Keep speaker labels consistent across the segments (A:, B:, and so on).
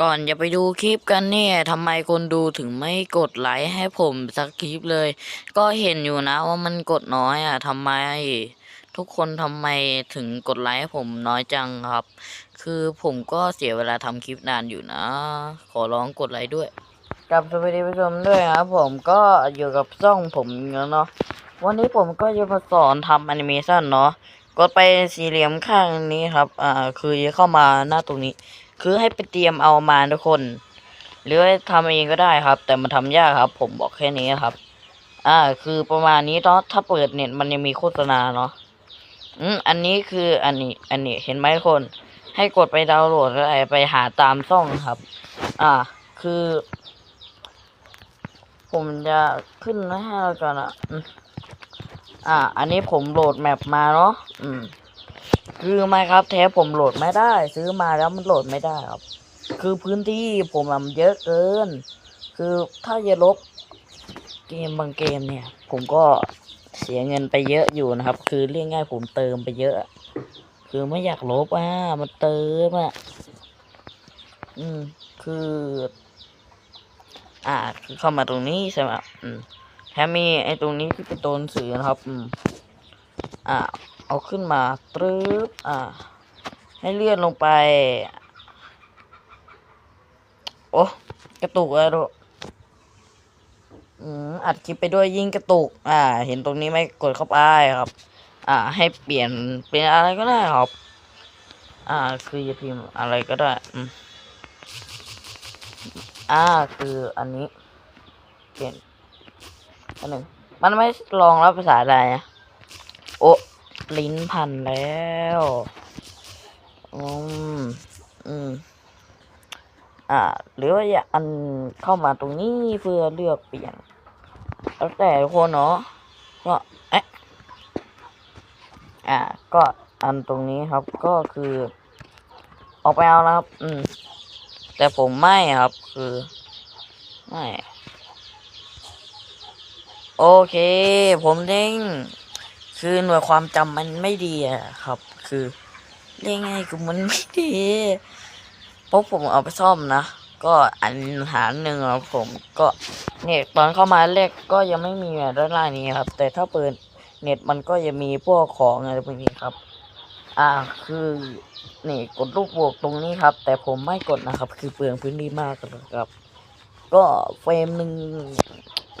A: ก่อนจะไปดูคลิปกันเนี่ยทำไมคนดูถึงไม่กดไลค์ให้ผมสักคลิปเลย ก็เห็นอยู่นะว่ามันกดน้อยอะทำไม ทุกคนทำไมถึงกดไลค์ให้ผมน้อยจังครับ คือผมก็เสียเวลาทำคลิปนานอยู่นะ ขอร้องกดไลค์ด้วยกับสวัสดีผู้ชมด้วยครับผมก็อยู่กับช่องผมแล้วเนาะวันนี้ผมก็จะมาสอนทำแอนิเมชันเนาะกดไปสี่เหลี่ยมข้างนี้ครับ อ่า คือจะเข้ามาหน้าตรงนี้ คือให้ไปเตรียมเอามาทุกคน หรือว่าทำเองก็ได้ครับ แต่มันทำยากครับ ผมบอกแค่นี้ครับ อ่า คือประมาณนี้เนาะถ้าเปิดเน็ตมันยังมีโฆษณาเนาะอืมอันนี้คืออันนี้ อันนี้เห็นไหมทุกคน ให้กดไปดาวน์โหลดอะไรไปหาตามช่องครับ อ่า คือ ผมจะขึ้นให้เราก่อนอะอ่า อันนี้ผมโหลดแมปมาเนาะอืม คือไมครับแท้ผมโหลดไม่ได้ ซื้อมาแล้วมันโหลดไม่ได้ครับ คือพื้นที่ผมอะมันเยอะเกิน คือถ้าจะลบเกมบางเกมเนี่ย ผมก็เสียเงินไปเยอะอยู่นะครับ คือเรียกง่ายผมเติมไปเยอะ คือไม่อยากลบอะมันเติมอะอืมคือ อ่าคือเข้ามาตรงนี้ใช่ไหมอืมแถมมีไอ้ตรงนี้ที่เป็นตัวหนังสือนะครับ อืมอ่า เอาขึ้นมาตรึบอ่า ให้เลื่อนลงไป โอ้กระตุกอะดูกอืมอัดคลิปไปด้วยยิ่งกระตุก อ่า เห็นตรงนี้ไหมกดเข้าไปครับ อ่า ให้เปลี่ยนเป็นอะไรก็ได้ครับ อ่า คือจะพิมพ์อะไรก็ได้อ่า คืออันนี้ เปลี่ยนอันหนึ่งมันไม่ลองรับภาษาอะไรนะ ลิ้นพันแล้วอืมอืมอ่า หรือว่าอยากอันเข้ามาตรงนี้เพื่อเลือกเปลี่ยน แล้วแต่คนเนาะก็เอ๊ะอ่า ก็อันตรงนี้ครับก็คือ ออกไปเอาแล้วครับ อืม แต่ผมไม่ครับ คือ ไม่ โอเค ผมเด้ง คือหน่วยความจำมันไม่ดีอะครับ คือเรียกง่ายคือมันไม่ดีเพราะผมเอาไปซ่อมนะ ก็อันหาหนึ่งครับผมก็เนี่ยตอนเข้ามาแรกก็ยังไม่มีด้านล่างนี้ครับ แต่ถ้าเปิดเน็ตมันก็จะมีพวกของอะไรพวกนี้ครับ อ่าคือนี่กดลูกบวกตรงนี้ครับ แต่ผมไม่กดนะครับ คือเปลืองพื้นที่มากเลยครับ ก็เฟรมหนึ่ง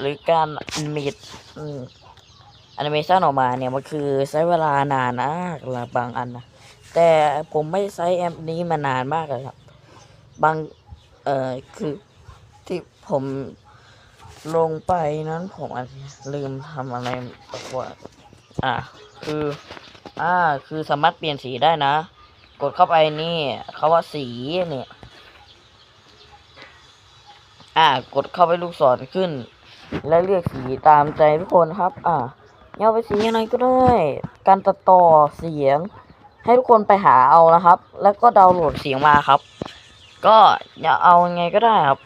A: หรือการมิดอืม แอนิเมชันออกมาเนี่ยมันคือใช้เวลานานนะบางอันนะแต่ผมไม่ใช้แอปนี้มานานมากเลยครับ บางเอ่อคือที่ผมลงไปนั้นผมลืมทำอะไรตะกว่าอ่าคืออ่าคือสามารถเปลี่ยนสีได้นะ กดเข้าไปนี่เขาว่าสีเนี่ยอ่ากดเข้าไปลูกศรขึ้น และเลือกสีตามใจทุกคนครับ อ่า เอาไปสีอะไรก็ได้ การตัดต่อเสียง ให้ทุกคนไปหาเอานะครับ แล้วก็ดาวน์โหลดเสียงมาครับ ก็อย่าเอาไงก็ได้ครับ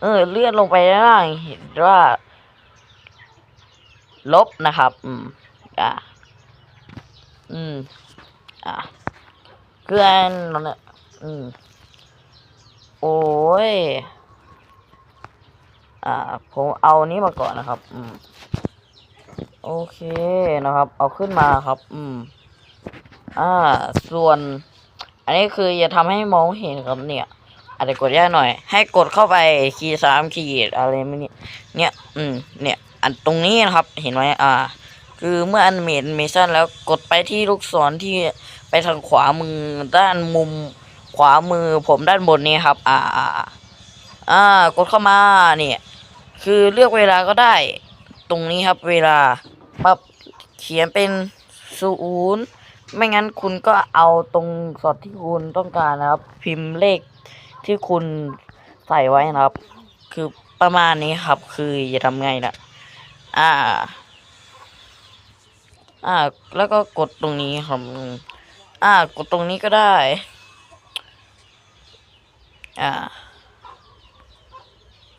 A: เออเลื่อนลงไปด้านล่างเห็นว่า ลบนะครับ อืมอ่าอืมอ่าคืออันนั่นแหละอืมโอ้ยอ่าผมเอานี้มาก่อนนะครับ อืม โอเคนะครับ เอาขึ้นมาครับ อืม อ่า ส่วน อันนี้คืออย่าทำให้มองเห็นครับเนี่ย อาจจะกดยากหน่อย ให้กดเข้าไปคีย์สามขีดอะไรไม่เนี่ยเนี่ย อืม เนี่ย อันตรงนี้นะครับ เห็นไหมอ่า คือเมื่ออันเมนเมชันแล้วกดไปที่ลูกศรที่ไปทางขวามือด้านมุม ขวามือผมด้านบนนี้ครับ อ่า อ่าอ่ากดเข้ามาเนี่ย คือเลือกเวลาก็ได้ ตรงนี้ครับเวลา ปรับเขียนเป็นศูนย์ไม่งั้นคุณก็เอาตรงสอดที่คุณต้องการนะครับ พิมพ์เลขที่คุณใส่ไว้นะครับ คือประมาณนี้ครับ คือจะทำไงนะอ่า อ่า แล้วก็กดตรงนี้ครับ อ่า กดตรงนี้ก็ได้ อ่า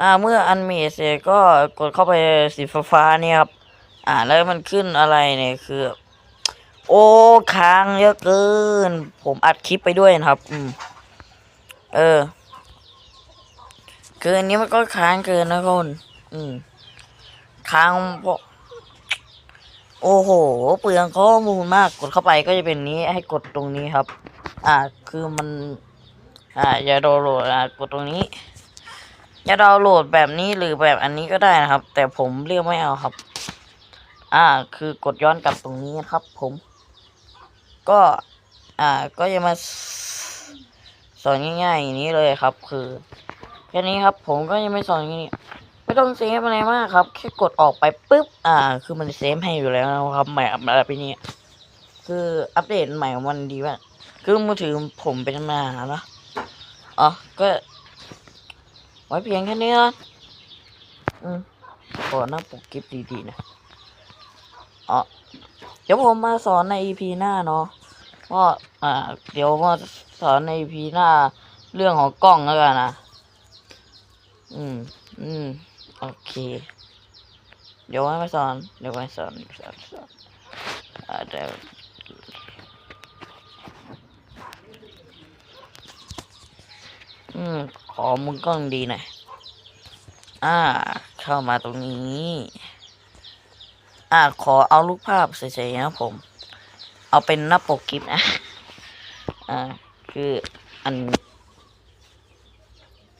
A: อ่า เมื่ออันเมสเสร็จก็กดเข้าไปสีฟ้าๆเนี่ยครับ อ่าแล้วมันขึ้นอะไรเนี่ยคือ โอ้ค้างเยอะเกิน ผมอัดคลิปไปด้วยนะครับ อืม เออ คืออันนี้มันก็ค้างเกินนะคนอืม ค้างพวกโอ้โห เปลืองข้อมูลมาก กดเข้าไปก็จะเป็นนี้ ให้กดตรงนี้ครับ อ่า คือมัน อ่า อย่าดาวโหลด อ่า กดตรงนี้จะดาวโหลดแบบนี้หรือแบบอันนี้ก็ได้นะครับ แต่ผมเรียกไม่เอาครับ อ่า คือกดย้อนกลับตรงนี้นะครับ ผม ก็ อ่า ก็จะมาสอนง่ายๆอย่างนี้เลยครับ คือแค่นี้ครับ ผมก็ยังไม่สอนอย่างนี้ไม่ต้องเซฟอะไรมากครับแค่กดออกไปปุ๊บอ่า คือมันเซฟให้อยู่แล้วนะครับใหม่อะไรไปนี้คืออัปเดตใหม่ของมันดีมากคือมือถือผมเป็นปัญหาเนอะอ๋อก็ไว้เพียงแค่นี้นะอืมขอหน้าปกคลิปดีๆนะ อ๋อเดี๋ยวผมมาสอนใน EP หน้าเนาะว่าอ่า เดี๋ยวมาสอนใน EP หน้า เรื่องของกล้องแล้วกันนะ อืม อืม โอเค เดี๋ยวไว้มาสอน เดี๋ยวไว้สอนสอนสอนอ่าเดี๋ยวอืม ขอมุมกล้องดีหน่อย อ่า เข้ามาตรงนี้ อ่าขอเอารูปภาพเฉยๆนะผม เอาเป็นหน้าปกคลิปนะ อ่า คืออัน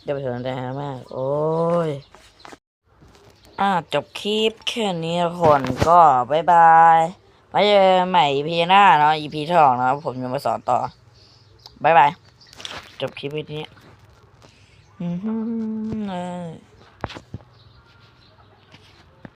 A: จะไปสนใจมาก โอ้ย อ่า จบคลิปแค่นี้คนก็บายบายไว้เจอใหม่ EP หน้าเนาะ EP ที่สองนะผมจะมาสอนต่อบายบาย จบคลิปวิดีโอนี้อือหือ